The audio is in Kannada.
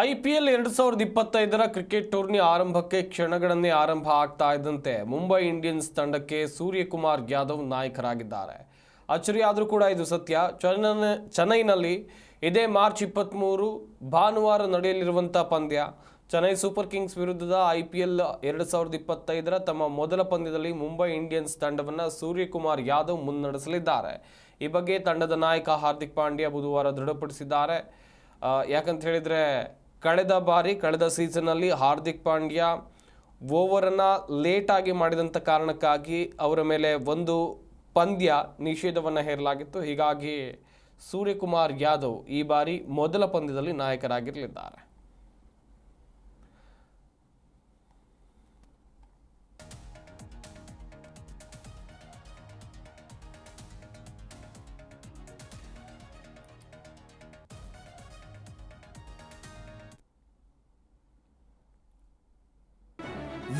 ಐ ಪಿ ಎಲ್ ಎರಡು ಸಾವಿರದ ಇಪ್ಪತ್ತೈದರ ಕ್ರಿಕೆಟ್ ಟೂರ್ನಿ ಆರಂಭಕ್ಕೆ ಕ್ಷಣಗಳನ್ನೇ ಆರಂಭ ಆಗ್ತಾ ಇದ್ದಂತೆ ಮುಂಬೈ ಇಂಡಿಯನ್ಸ್ ತಂಡಕ್ಕೆ ಸೂರ್ಯಕುಮಾರ್ ಯಾದವ್ ನಾಯಕರಾಗಿದ್ದಾರೆ. ಅಚ್ಚರಿಯಾದರೂ ಕೂಡ ಇದು ಸತ್ಯ. ಚೆನ್ನ, ಚೆನ್ನೈನಲ್ಲಿ ಇದೇ ಮಾರ್ಚ್ ಇಪ್ಪತ್ತ್ಮೂರು ಭಾನುವಾರ ನಡೆಯಲಿರುವಂಥ ಪಂದ್ಯ. ಚೆನ್ನೈ ಸೂಪರ್ ಕಿಂಗ್ಸ್ ವಿರುದ್ಧದ ಐ ಪಿ ಎಲ್ ಎರಡು ಸಾವಿರದ ಇಪ್ಪತ್ತೈದರ ತಮ್ಮ ಮೊದಲ ಪಂದ್ಯದಲ್ಲಿ ಮುಂಬೈ ಇಂಡಿಯನ್ಸ್ ತಂಡವನ್ನು ಸೂರ್ಯಕುಮಾರ್ ಯಾದವ್ ಮುನ್ನಡೆಸಲಿದ್ದಾರೆ. ಈ ಬಗ್ಗೆ ತಂಡದ ನಾಯಕ ಹಾರ್ದಿಕ್ ಪಾಂಡ್ಯ ಬುಧವಾರ ದೃಢಪಡಿಸಿದ್ದಾರೆ. ಯಾಕಂತ ಹೇಳಿದರೆ ಕಳೆದ ಬಾರಿ, ಕಳೆದ ಸೀಸನ್ನಲ್ಲಿ ಹಾರ್ದಿಕ್ ಪಾಂಡ್ಯ ಓವರನ್ನು ಲೇಟಾಗಿ ಮಾಡಿದಂಥ ಕಾರಣಕ್ಕಾಗಿ ಅವರ ಮೇಲೆ ಒಂದು ಪಂದ್ಯ ನಿಷೇಧವನ್ನು ಹೇರಲಾಗಿತ್ತು. ಹೀಗಾಗಿ ಸೂರ್ಯಕುಮಾರ್ ಯಾದವ್ ಈ ಬಾರಿ ಮೊದಲ ಪಂದ್ಯದಲ್ಲಿ ನಾಯಕರಾಗಿರಲಿದ್ದಾರೆ.